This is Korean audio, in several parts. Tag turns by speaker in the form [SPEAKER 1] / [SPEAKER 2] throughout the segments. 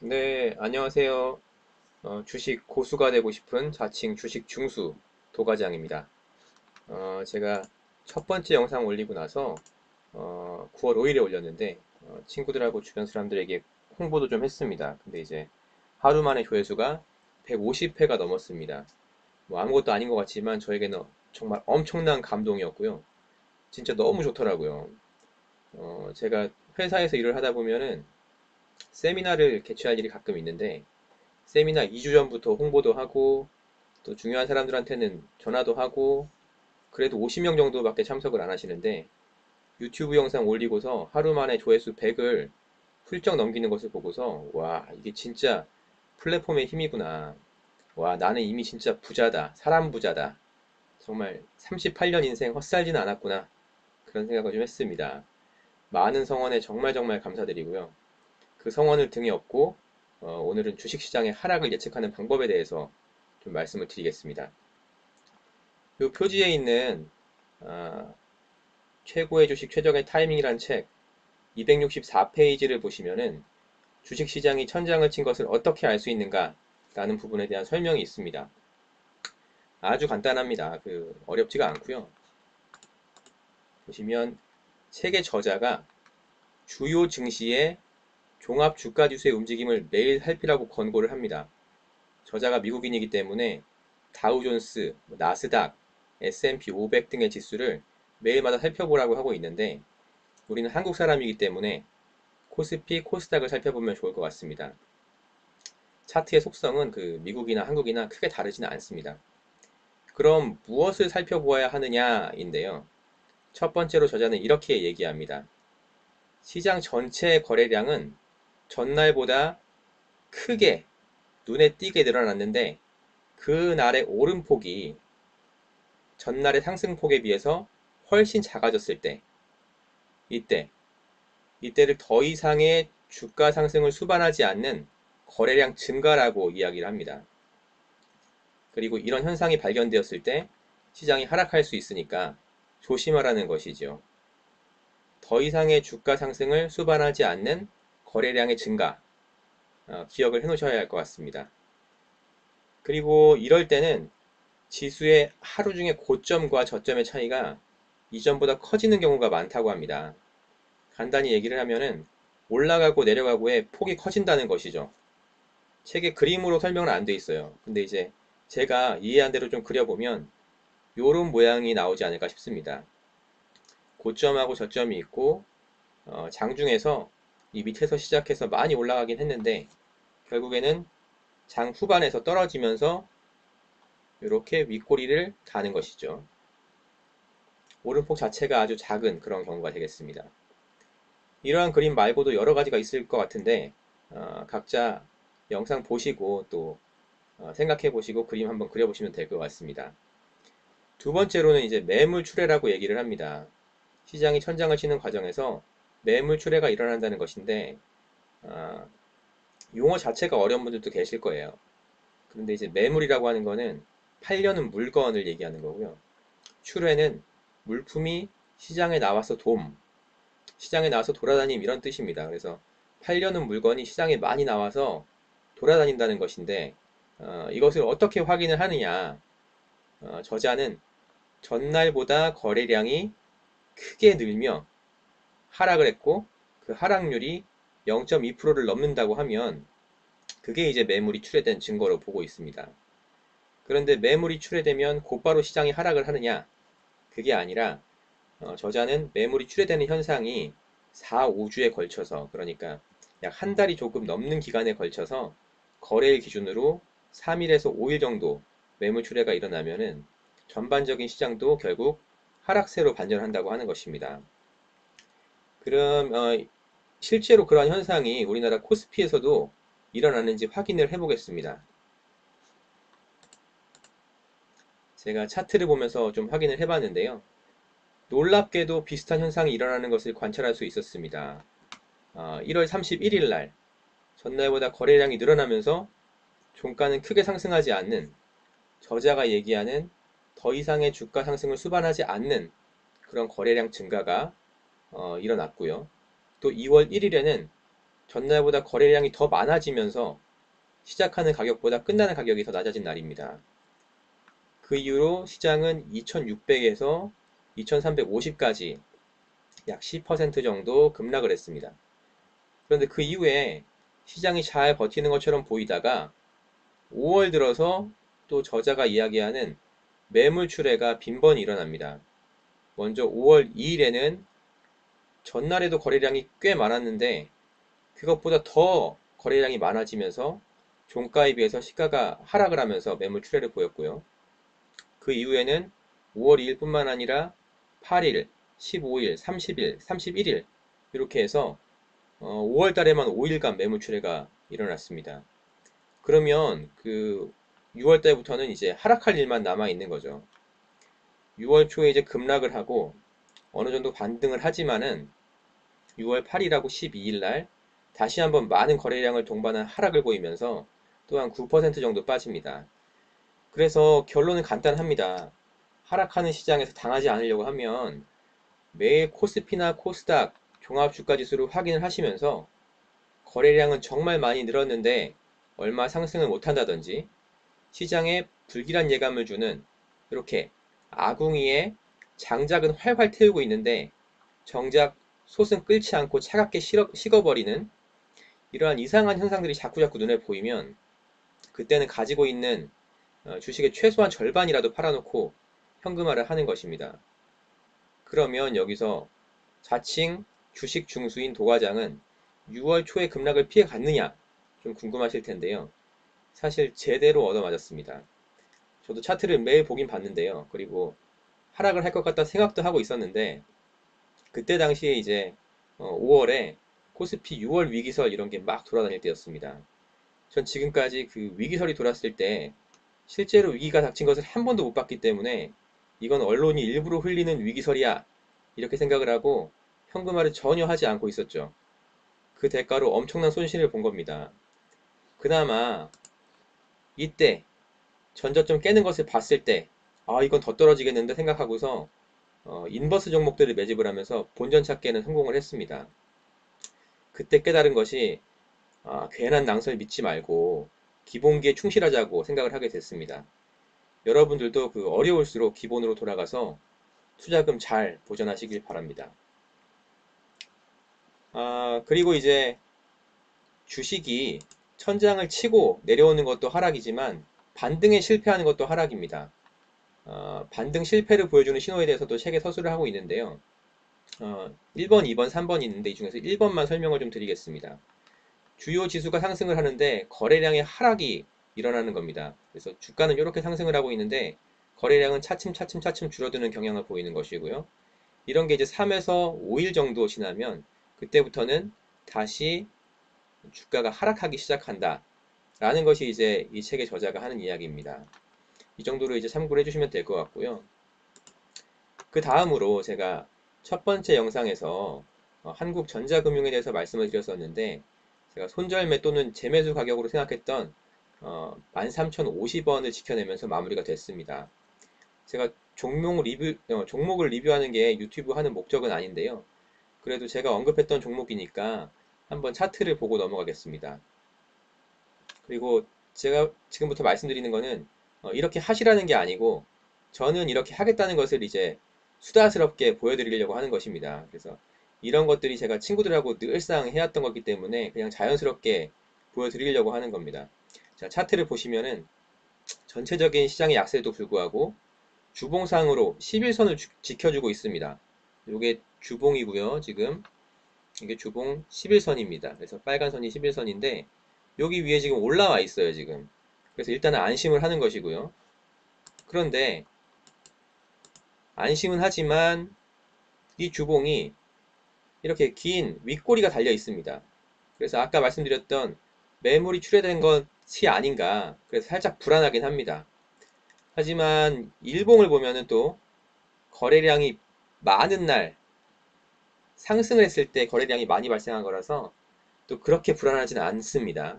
[SPEAKER 1] 네, 안녕하세요. 어, 주식 고수가 되고 싶은 자칭 주식 중수 도과장입니다. 어, 제가 첫 번째 영상 올리고 나서 어, 9월 5일에 올렸는데 어, 친구들하고 주변 사람들에게 홍보도 좀 했습니다. 근데 이제 하루 만에 조회수가 150회가 넘었습니다. 뭐 아무것도 아닌 것 같지만 저에게는 정말 엄청난 감동이었고요. 진짜 너무 좋더라고요. 어, 제가 회사에서 일을 하다 보면은 세미나를 개최할 일이 가끔 있는데 세미나 2주 전부터 홍보도 하고 또 중요한 사람들한테는 전화도 하고 그래도 50명 정도밖에 참석을 안 하시는데 유튜브 영상 올리고서 하루 만에 조회수 100을 훌쩍 넘기는 것을 보고서 와 이게 진짜 플랫폼의 힘이구나. 와 나는 이미 진짜 부자다. 사람 부자다. 정말 38년 인생 헛살지는 않았구나. 그런 생각을 좀 했습니다. 많은 성원에 정말 정말 감사드리고요 그 성원을 등에 업고 어, 오늘은 주식시장의 하락을 예측하는 방법에 대해서 좀 말씀을 드리겠습니다. 이 표지에 있는 아, 최고의 주식 최적의 타이밍이란 책 264페이지를 보시면은 주식시장이 천장을 친 것을 어떻게 알 수 있는가 라는 부분에 대한 설명이 있습니다. 아주 간단합니다. 그 어렵지가 않고요. 보시면 책의 저자가 주요 증시의 종합 주가 지수의 움직임을 매일 살피라고 권고를 합니다. 저자가 미국인이기 때문에 다우존스, 뭐 나스닥, S&P 500 등의 지수를 매일마다 살펴보라고 하고 있는데 우리는 한국 사람이기 때문에 코스피, 코스닥을 살펴보면 좋을 것 같습니다. 차트의 속성은 그 미국이나 한국이나 크게 다르지는 않습니다. 그럼 무엇을 살펴보아야 하느냐인데요. 첫 번째로 저자는 이렇게 얘기합니다. 시장 전체 거래량은 전날보다 크게 눈에 띄게 늘어났는데 그날의 오름폭이 전날의 상승폭에 비해서 훨씬 작아졌을 때 이때 이때를 더 이상의 주가 상승을 수반하지 않는 거래량 증가라고 이야기를 합니다. 그리고 이런 현상이 발견되었을 때 시장이 하락할 수 있으니까 조심하라는 것이죠. 더 이상의 주가 상승을 수반하지 않는 거래량의 증가 어, 기억을 해 놓으셔야 할 것 같습니다. 그리고 이럴 때는 지수의 하루 중에 고점과 저점의 차이가 이전보다 커지는 경우가 많다고 합니다. 간단히 얘기를 하면은 올라가고 내려가고의 폭이 커진다는 것이죠. 책에 그림으로 설명은 안 돼 있어요. 근데 이제 제가 이해한 대로 좀 그려보면 요런 모양이 나오지 않을까 싶습니다. 고점하고 저점이 있고 어, 장중에서 이 밑에서 시작해서 많이 올라가긴 했는데 결국에는 장 후반에서 떨어지면서 이렇게 윗꼬리를 가는 것이죠. 오른폭 자체가 아주 작은 그런 경우가 되겠습니다. 이러한 그림 말고도 여러 가지가 있을 것 같은데 어, 각자 영상 보시고 또 어, 생각해 보시고 그림 한번 그려보시면 될 것 같습니다. 두 번째로는 이제 매물 출회라고 얘기를 합니다. 시장이 천장을 치는 과정에서 매물 출회가 일어난다는 것인데 아, 용어 자체가 어려운 분들도 계실 거예요. 그런데 이제 매물이라고 하는 거는 팔려는 물건을 얘기하는 거고요. 출회는 물품이 시장에 나와서 돔, 시장에 나와서 돌아다님 이런 뜻입니다. 그래서 팔려는 물건이 시장에 많이 나와서 돌아다닌다는 것인데 어, 이것을 어떻게 확인을 하느냐 어, 저자는 전날보다 거래량이 크게 늘며 하락을 했고 그 하락률이 0.2%를 넘는다고 하면 그게 이제 매물이 출회된 증거로 보고 있습니다. 그런데 매물이 출회되면 곧바로 시장이 하락을 하느냐? 그게 아니라 어, 저자는 매물이 출회되는 현상이 4, 5주에 걸쳐서 그러니까 약 한 달이 조금 넘는 기간에 걸쳐서 거래일 기준으로 3일에서 5일 정도 매물 출회가 일어나면은 전반적인 시장도 결국 하락세로 반전한다고 하는 것입니다. 그럼 어, 실제로 그러한 현상이 우리나라 코스피에서도 일어나는지 확인을 해보겠습니다. 제가 차트를 보면서 좀 확인을 해봤는데요. 놀랍게도 비슷한 현상이 일어나는 것을 관찰할 수 있었습니다. 어, 1월 31일 날 전날보다 거래량이 늘어나면서 종가는 크게 상승하지 않는 저자가 얘기하는 더 이상의 주가 상승을 수반하지 않는 그런 거래량 증가가 어, 일어났고요. 또 2월 1일에는 전날보다 거래량이 더 많아지면서 시작하는 가격보다 끝나는 가격이 더 낮아진 날입니다. 그 이후로 시장은 2600에서 2350까지 약 10% 정도 급락을 했습니다. 그런데 그 이후에 시장이 잘 버티는 것처럼 보이다가 5월 들어서 또 저자가 이야기하는 매물 출회가 빈번히 일어납니다. 먼저 5월 2일에는 전날에도 거래량이 꽤 많았는데 그것보다 더 거래량이 많아지면서 종가에 비해서 시가가 하락을 하면서 매물 출회를 보였고요. 그 이후에는 5월 2일뿐만 아니라 8일, 15일, 30일, 31일 이렇게 해서 5월 어, 달에만 5일간 매물 출회가 일어났습니다. 그러면 그 6월 달부터는 이제 하락할 일만 남아 있는 거죠. 6월 초에 이제 급락을 하고 어느 정도 반등을 하지만은 6월 8일하고 12일 날 다시 한번 많은 거래량을 동반한 하락을 보이면서 또한 9% 정도 빠집니다. 그래서 결론은 간단합니다. 하락하는 시장에서 당하지 않으려고 하면 매일 코스피나 코스닥 종합주가지수를 확인을 하시면서 거래량은 정말 많이 늘었는데 얼마 상승을 못한다든지 시장에 불길한 예감을 주는 이렇게 아궁이에 장작은 활활 태우고 있는데 정작 솥은 끓지 않고 차갑게 식어버리는 이러한 이상한 현상들이 자꾸자꾸 눈에 보이면 그때는 가지고 있는 어, 주식의 최소한 절반이라도 팔아놓고 현금화를 하는 것입니다. 그러면 여기서 자칭 주식 중수인 도과장은 6월 초에 급락을 피해 갔느냐 좀 궁금하실 텐데요. 사실 제대로 얻어맞았습니다. 저도 차트를 매일 보긴 봤는데요. 그리고 하락을 할 것 같다 생각도 하고 있었는데 그때 당시에 이제 5월에 어, 코스피 6월 위기설 이런 게 막 돌아다닐 때였습니다. 전 지금까지 그 위기설이 돌았을 때 실제로 위기가 닥친 것을 한 번도 못 봤기 때문에 이건 언론이 일부러 흘리는 위기설이야 이렇게 생각을 하고 현금화를 전혀 하지 않고 있었죠. 그 대가로 엄청난 손실을 본 겁니다. 그나마 이때 전저점 깨는 것을 봤을 때 아 이건 더 떨어지겠는데 생각하고서 어, 인버스 종목들을 매집을 하면서 본전 찾기에는 성공을 했습니다. 그때 깨달은 것이 아, 괜한 낭설 믿지 말고 기본기에 충실하자고 생각을 하게 됐습니다. 여러분들도 그 어려울수록 기본으로 돌아가서 투자금 잘 보전하시길 바랍니다. 아, 그리고 이제 주식이 천장을 치고 내려오는 것도 하락이지만 반등에 실패하는 것도 하락입니다. 어, 반등 실패를 보여주는 신호에 대해서도 책에 서술을 하고 있는데요. 어, 1번, 2번, 3번이 있는데 이 중에서 1번만 설명을 좀 드리겠습니다. 주요 지수가 상승을 하는데 거래량의 하락이 일어나는 겁니다. 그래서 주가는 이렇게 상승을 하고 있는데 거래량은 차츰 차츰 차츰 줄어드는 경향을 보이는 것이고요. 이런 게 이제 3에서 5일 정도 지나면 그때부터는 다시 주가가 하락하기 시작한다. 라는 것이 이제 이 책의 저자가 하는 이야기입니다. 이 정도로 이제 참고를 해주시면 될 것 같고요. 그 다음으로 제가 첫 번째 영상에서 어, 한국 전자금융에 대해서 말씀을 드렸었는데 제가 손절매 또는 재매수 가격으로 생각했던 어, 13,050원을 지켜내면서 마무리가 됐습니다. 제가 종목 리뷰, 어, 종목을 리뷰하는 게 유튜브 하는 목적은 아닌데요. 그래도 제가 언급했던 종목이니까 한번 차트를 보고 넘어가겠습니다. 그리고 제가 지금부터 말씀드리는 거는 어, 이렇게 하시라는 게 아니고 저는 이렇게 하겠다는 것을 이제 수다스럽게 보여드리려고 하는 것입니다. 그래서 이런 것들이 제가 친구들하고 늘상 해왔던 거기 때문에 그냥 자연스럽게 보여드리려고 하는 겁니다. 자, 차트를 보시면은 전체적인 시장의 약세에도 불구하고 주봉상으로 11선을 주, 지켜주고 있습니다. 이게 주봉이고요. 지금 이게 주봉 11선입니다. 그래서 빨간 선이 11선인데 여기 위에 지금 올라와 있어요. 지금 그래서 일단은 안심을 하는 것이고요. 그런데 안심은 하지만 이 주봉이 이렇게 긴 윗꼬리가 달려 있습니다. 그래서 아까 말씀드렸던 매물이 출회된 것이 아닌가 그래서 살짝 불안하긴 합니다. 하지만 일봉을 보면은 또 거래량이 많은 날 상승을 했을 때 거래량이 많이 발생한 거라서 또 그렇게 불안하지는 않습니다.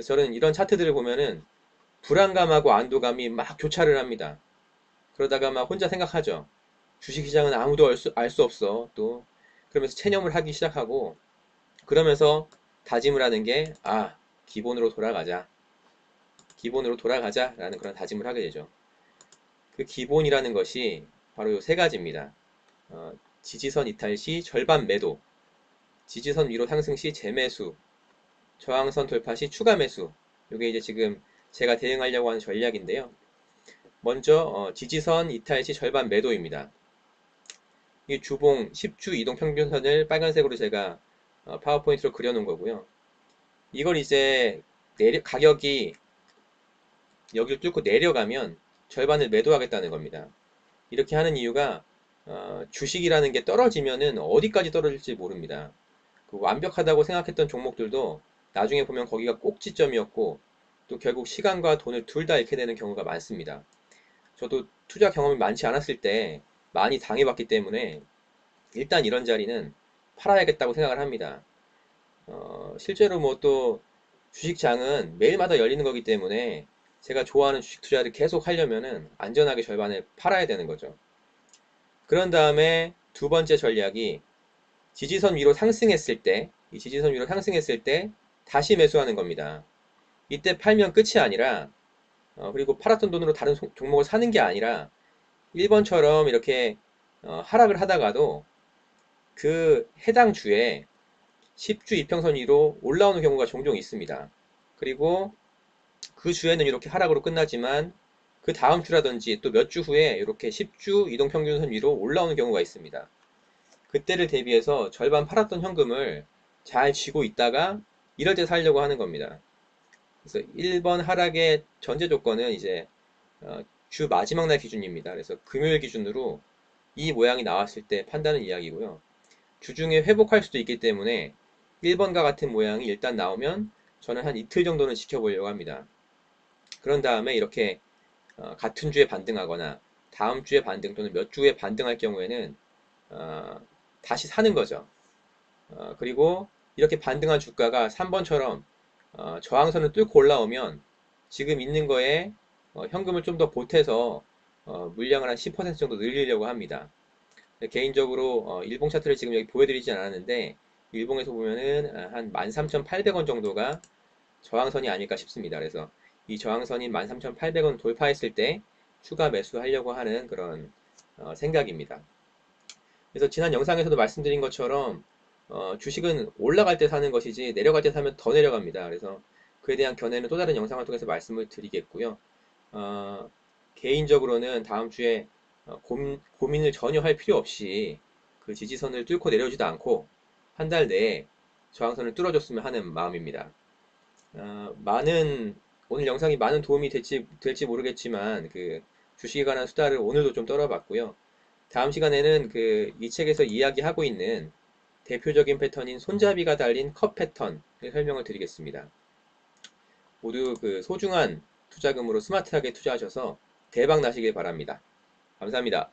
[SPEAKER 1] 저는 이런 차트들을 보면은 불안감하고 안도감이 막 교차를 합니다. 그러다가 막 혼자 생각하죠. 주식시장은 아무도 알 수, 알수 없어. 또 그러면서 체념을 하기 시작하고 그러면서 다짐을 하는 게, 아, 기본으로 돌아가자. 기본으로 돌아가자라는 그런 다짐을 하게 되죠. 그 기본이라는 것이 바로 이 세 가지입니다. 어, 지지선 이탈 시 절반 매도, 지지선 위로 상승 시 재매수, 저항선 돌파 시 추가 매수. 이게 이제 지금 제가 대응하려고 하는 전략인데요. 먼저 어, 지지선 이탈 시 절반 매도입니다. 이 주봉 10주 이동 평균선을 빨간색으로 제가 어, 파워포인트로 그려놓은 거고요. 이걸 이제 내려, 가격이 여기를 뚫고 내려가면 절반을 매도하겠다는 겁니다. 이렇게 하는 이유가 어, 주식이라는 게 떨어지면은 어디까지 떨어질지 모릅니다. 그 완벽하다고 생각했던 종목들도 나중에 보면 거기가 꼭지점이었고 또 결국 시간과 돈을 둘 다 잃게 되는 경우가 많습니다. 저도 투자 경험이 많지 않았을 때 많이 당해봤기 때문에 일단 이런 자리는 팔아야겠다고 생각을 합니다. 어, 실제로 뭐 또 주식장은 매일마다 열리는 거기 때문에 제가 좋아하는 주식 투자를 계속 하려면은 안전하게 절반을 팔아야 되는 거죠. 그런 다음에 두 번째 전략이 지지선 위로 상승했을 때, 이 지지선 위로 상승했을 때 다시 매수하는 겁니다. 이때 팔면 끝이 아니라, 어, 그리고 팔았던 돈으로 다른 소- 종목을 사는 게 아니라 1번처럼 이렇게 어, 하락을 하다가도 그 해당 주에 10주 이평선 위로 올라오는 경우가 종종 있습니다. 그리고 그 주에는 이렇게 하락으로 끝나지만 그 다음 주라든지 또 몇 주 후에 이렇게 10주 이동평균선 위로 올라오는 경우가 있습니다. 그때를 대비해서 절반 팔았던 현금을 잘 쥐고 있다가 이럴 때 살려고 하는 겁니다. 그래서 1번 하락의 전제 조건은 이제 어, 주 마지막 날 기준입니다. 그래서 금요일 기준으로 이 모양이 나왔을 때 판다는 이야기고요. 주중에 회복할 수도 있기 때문에 1번과 같은 모양이 일단 나오면 저는 한 이틀 정도는 지켜보려고 합니다. 그런 다음에 이렇게 어, 같은 주에 반등하거나 다음 주에 반등 또는 몇 주에 반등할 경우에는 어, 다시 사는 거죠. 어, 그리고 이렇게 반등한 주가가 3번처럼 어, 저항선을 뚫고 올라오면 지금 있는 거에 어, 현금을 좀 더 보태서 어, 물량을 한 10% 정도 늘리려고 합니다. 개인적으로 어, 일봉 차트를 지금 여기 보여드리진 않았는데 일봉에서 보면은 아, 한 13,800원 정도가 저항선이 아닐까 싶습니다. 그래서 이 저항선인 13,800원 돌파했을 때 추가 매수하려고 하는 그런 어, 생각입니다. 그래서 지난 영상에서도 말씀드린 것처럼 어, 주식은 올라갈 때 사는 것이지 내려갈 때 사면 더 내려갑니다. 그래서 그에 대한 견해는 또 다른 영상을 통해서 말씀을 드리겠고요. 어, 개인적으로는 다음 주에 어, 고민, 고민을 전혀 할 필요 없이 그 지지선을 뚫고 내려오지도 않고 한 달 내에 저항선을 뚫어줬으면 하는 마음입니다. 어, 많은 오늘 영상이 많은 도움이 될지, 될지 모르겠지만 그 주식에 관한 수다를 오늘도 좀 떨어봤고요. 다음 시간에는 그 이 책에서 이야기하고 있는 대표적인 패턴인 손잡이가 달린 컵 패턴을 설명을 드리겠습니다. 모두 그 소중한 투자금으로 스마트하게 투자하셔서 대박 나시길 바랍니다. 감사합니다.